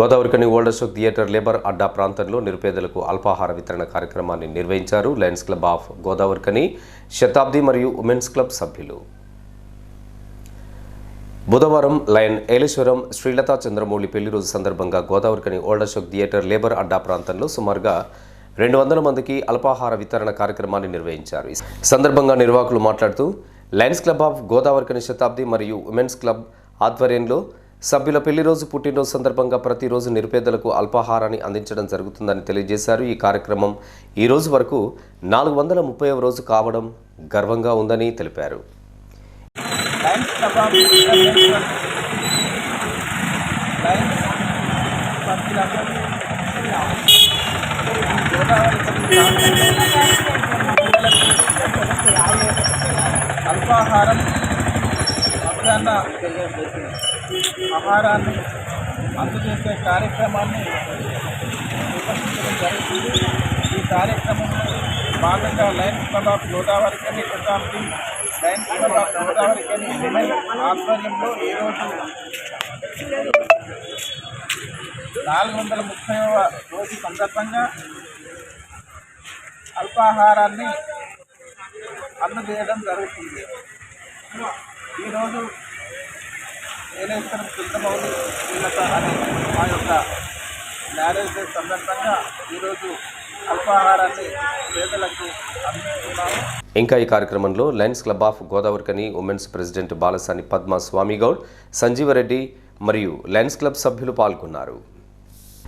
Godavarikhani old Ashok theatre labour adda ప్రాంతంలో నిరుపేదలకు అల్పాహార వితరణ కార్యక్రమాన్ని నిర్వహించారు lions club of Godavarikhani Shatabdi మరియు ఉమెన్స్ క్లబ్ సభ్యులు. బుధవారం లయన్ ఏలేశ్వరం శ్రీలతా చంద్రమౌళి పెళ్ళి రోజు సందర్భంగా Godavarikhani old Ashok theatre labour అడ్డా ప్రాంతంలో సుమారుగా రెండు వందల మందికి అల్పాహార వితరణ కార్యక్రమాన్ని నిర్వహించారు. ఈ సందర్భంగా నిర్వాహకులు మాట్లాడుతూ లయన్స్ క్లబ్ ఆఫ్ గోదావరికని శతాబ్ది మరియు ఉమెన్స్ క్లబ్ ఆధ్వర్యంలో సభ్యుల పెళ్ళి రోజు పుట్టినరోజు సందర్భంగా ప్రతిరోజు నిరుపేదలకు అల్పాహారాన్ని అందించడం జరుగుతుందని తెలియజేశారు. ఈ కార్యక్రమం ఈ రోజు వరకు నాలుగు వందల ముప్పై రోజు కావడం గర్వంగా ఉందని తెలిపారు. అల్పాహారం మధ్యాహ్న ఆహారాన్ని అందజేసే కార్యక్రమాన్ని నిర్వహించడం జరుగుతుంది. ఈ కార్యక్రమంలో భాగంగా Lions Club of Godavarikhani Prashanti Lions Club of Godavarikhani women ఆధ్వర్యంలో ఈరోజు నాలుగు వందల ముప్పైవ రోజు సందర్భంగా అల్పాహారాన్ని అందజేయడం జరుగుతుంది. ఈరోజు ఏలేశ్వరం చింతమౌలి శ్రీలత అనే మా యొక్క మ్యారేజ్ డే సందర్భంగా ఈరోజు అల్పాహారాన్ని పేదలకు అందిస్తున్నాము. ఇంకా ఈ కార్యక్రమంలో Lions Club of Godavarikhani women's president Balasani Padma Swamigoud Sanjeevareddy మరియు లయన్స్ క్లబ్ సభ్యులు పాల్గొన్నారు.